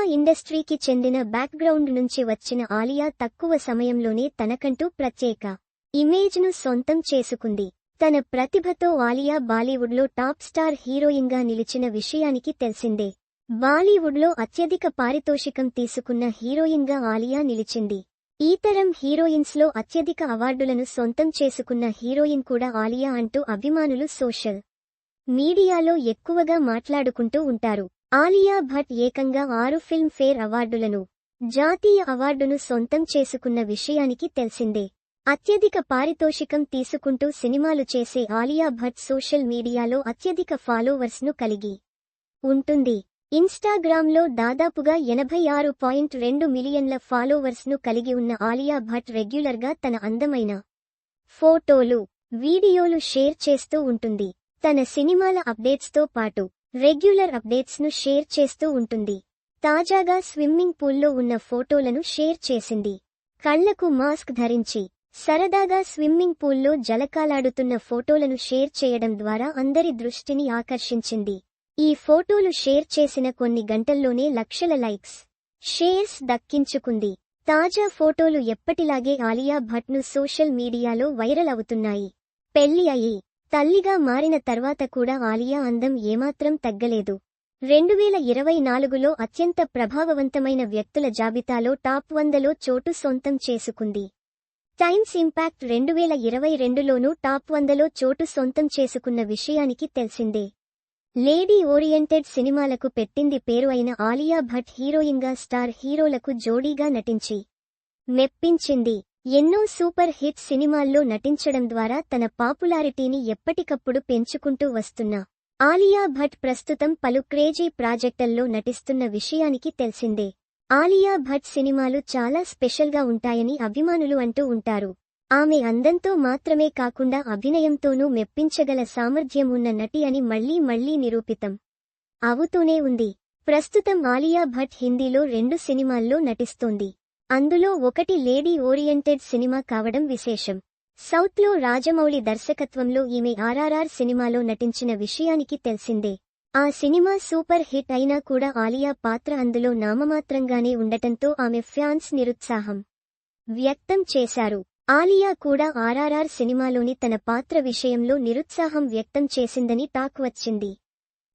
Cinema ఇండస్ట్రీకి చెందిన background నుంచి వచ్చిన ఆలియా తక్కువ సమయంలోనే తనకంటూ ప్రత్యేక ఇమేజ్ను సొంతం చేసుకుంది. తన ప్రతిభతో ఆలియా బాలీవుడ్లో టాప్ స్టార్ హీరోయిన్గా నిలిచిన విషయానికి తెలిసిందే. బాలీవుడ్లో అత్యధిక పారితోషికం తీసుకున్న హీరోయిన్గా ఆలియా నిలిచింది. ఈ తరం హీరోయిన్స్లో అత్యధిక అవార్డులను సొంతం చేసుకున్న హీరోయిన్ కూడా ఆలియా అంటూ అభిమానులు సోషల్ మీడియాలో ఎక్కువగా మాట్లాడుకుంటూ ఉంటారు. ఆలియా భట్ ఏకంగా ఆరు ఫిల్మ్ఫేర్ అవార్డులను జాతీయ అవార్డును సొంతం చేసుకున్న విషయానికి తెలిసిందే. అత్యధిక పారితోషికం తీసుకుంటూ సినిమాలు చేసే ఆలియా భట్ సోషల్ మీడియాలో అత్యధిక ఫాలోవర్స్ను కలిగి ఉంటుంది. ఇన్స్టాగ్రామ్లో దాదాపుగా ఎనభై ఆరు పాయింట్ రెండు మిలియన్ల ఫాలోవర్స్ను కలిగి ఉన్న ఆలియా భట్ రెగ్యులర్గా తన అందమైన ఫోటోలు వీడియోలు షేర్ చేస్తూ ఉంటుంది. తన సినిమాల అప్డేట్స్తో పాటు రెగ్యులర్ అప్డేట్స్ను షేర్ చేస్తూ ఉంటుంది. తాజాగా స్విమ్మింగ్ పూల్లో ఉన్న ఫోటోలను షేర్ చేసింది. కళ్ళకు మాస్క్ ధరించి సరదాగా స్విమ్మింగ్ పూల్లో జలకాలాడుతున్న ఫోటోలను షేర్ చేయడం ద్వారా అందరి దృష్టిని ఆకర్షించింది. ఈ ఫోటోలు షేర్ చేసిన కొన్ని గంటల్లోనే లక్షల లైక్స్ షేర్స్ దక్కించుకుంది. తాజా ఫోటోలు ఎప్పటిలాగే ఆలియా భట్ను సోషల్ మీడియాలో వైరల్ అవుతున్నాయి. పెళ్ళి అయి తల్లిగా మారిన తర్వాత కూడా ఆలియా అందం ఏమాత్రం తగ్గలేదు. రెండు వేల ఇరవై నాలుగులో అత్యంత ప్రభావవంతమైన వ్యక్తుల జాబితాలో టాప్ వందలో చోటు సొంతం చేసుకుంది. టైమ్స్ ఇంపాక్ట్ రెండు వేల ఇరవై రెండులోనూ టాప్ వందలో చోటు సొంతం చేసుకున్న విషయానికి తెలిసిందే. లేడీ ఓరియంటెడ్ సినిమాలకు పెట్టింది పేరు అయిన ఆలియా భట్ హీరోయిన్గా స్టార్ హీరోలకు జోడీగా నటించి మెప్పించింది. ఎన్నో సూపర్ హిట్ సినిమాల్లో నటించడం ద్వారా తన పాపులారిటీని ఎప్పటికప్పుడు పెంచుకుంటూ వస్తున్న ఆలియా భట్ ప్రస్తుతం పలు క్రేజీ ప్రాజెక్టుల్లో నటిస్తున్న విషయానికి తెలిసిందే. ఆలియా భట్ సినిమాలు చాలా స్పెషల్గా ఉంటాయని అభిమానులు అంటూ ఉంటారు. ఆమె అందంతో మాత్రమే కాకుండా అభినయంతోనూ మెప్పించగల సామర్థ్యం ఉన్న నటి అని మళ్ళీ మళ్ళీ నిరూపితం అవుతూనే ఉంది. ప్రస్తుతం ఆలియా భట్ హిందీలో రెండు సినిమాల్లో నటిస్తోంది. అందులో ఒకటి లేడీ ఓరియంటెడ్ సినిమా కావడం విశేషం. సౌత్లో రాజమౌళి దర్శకత్వంలో ఈమె ఆర్ఆర్ఆర్ సినిమాలో నటించిన విషయానికి తెలిసిందే. ఆ సినిమా సూపర్ హిట్ అయినా కూడా ఆలియా పాత్ర అందులో నామమాత్రంగానే ఉండటంతో ఆమె ఫ్యాన్స్ నిరుత్సాహం వ్యక్తం చేశారు. ఆలియా కూడా ఆర్ఆర్ఆర్ సినిమాలోని తన పాత్ర విషయంలో నిరుత్సాహం వ్యక్తం చేసిందని టాక్ వచ్చింది.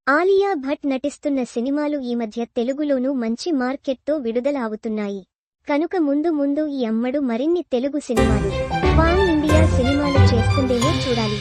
ఆలియా భట్ నటిస్తున్న సినిమాలు ఈ మధ్య తెలుగులోనూ మంచి మార్కెట్తో విడుదల అవుతున్నాయి. కనుక ముందు ముందు ఈ అమ్మడు మరిన్ని తెలుగు సినిమాలు పాన్ ఇండియా సినిమాలు చేస్తుందేమో చూడాలి.